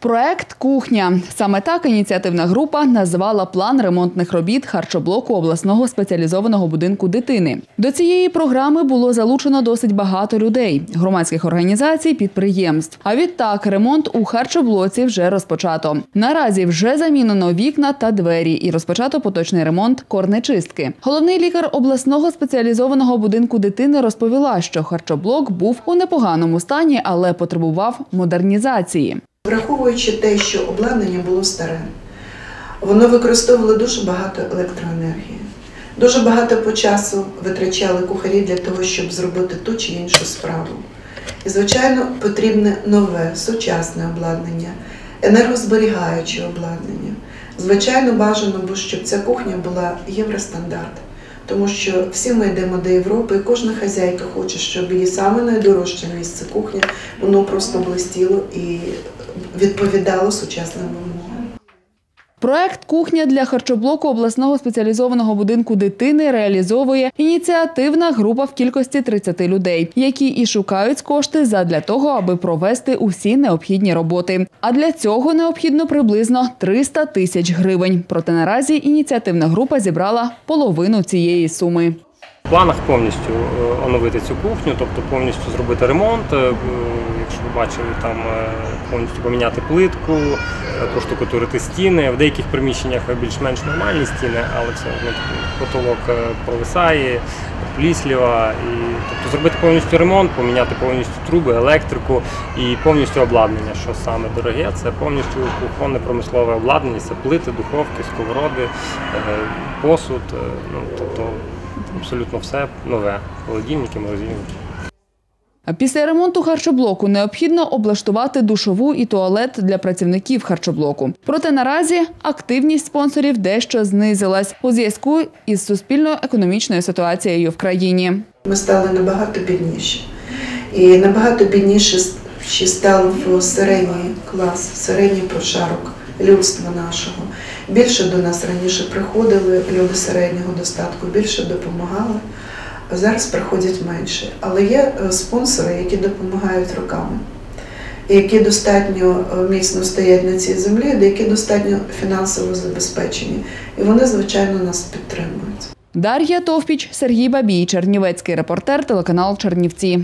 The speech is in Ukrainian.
Проект Кухня саме так ініціативна група назвала план ремонтних робіт харчоблоку обласного спеціалізованого будинку дитини. До цієї програми було залучено досить багато людей, громадських організацій, підприємств. А відтак ремонт у харчоблоці вже розпочато. Наразі вже замінено вікна та двері і розпочато поточний ремонт корнечистки. Головний лікар обласного спеціалізованого будинку дитини розповіла, що харчоблок був у непоганому стані, але потребував модернізації. Враховуючи те, що обладнання було старе, воно використовувало дуже багато електроенергії. Дуже багато по часу витрачали кухарі для того, щоб зробити ту чи іншу справу. І, звичайно, потрібне нове, сучасне обладнання, енергозберігаюче обладнання. Звичайно, бажано, щоб ця кухня була євростандарт. Тому що всі ми йдемо до Європи, і кожна хазяйка хоче, щоб її саме найдорожче місце кухня, воно просто блистіло і відповідало сучасним вимогам. Проект Кухня для харчоблоку обласного спеціалізованого будинку дитини реалізовує ініціативна група в кількості 30 людей, які і шукають кошти задля того, аби провести усі необхідні роботи. А для цього необхідно приблизно 300 тисяч гривень. Проте наразі ініціативна група зібрала половину цієї суми. В планах повністю е, оновити цю кухню, тобто повністю зробити ремонт. Е, е, ви бачили, там е, повністю поміняти плитку, е, проштукатурити стіни. В деяких приміщеннях більш-менш нормальні стіни, але все одно потолок е, провисає, плісліва. І, тобто зробити повністю ремонт, поміняти повністю труби, електрику і повністю обладнання. Що саме дороге, це повністю кухонне промислове обладнання, це плити, духовки, сковороди, е, посуд. е, Ну, тобто абсолютно все нове. Холодильники, морозильники. Після ремонту харчоблоку необхідно облаштувати душову і туалет для працівників харчоблоку. Проте наразі активність спонсорів дещо знизилась у зв'язку із суспільно-економічною ситуацією в країні. Ми стали набагато бідніші. І набагато бідніше в середній клас, середній прошарок людства нашого. Більше до нас раніше приходили люди середнього достатку, більше допомагали. Зараз приходять менше. Але є е, спонсори, які допомагають роками, які достатньо е, міцно стоять на цій землі, які достатньо фінансово забезпечені. І вони, звичайно, нас підтримують. Дар'я Товпіч, Сергій Бабій, Чернівецький репортер, телеканал Чернівці.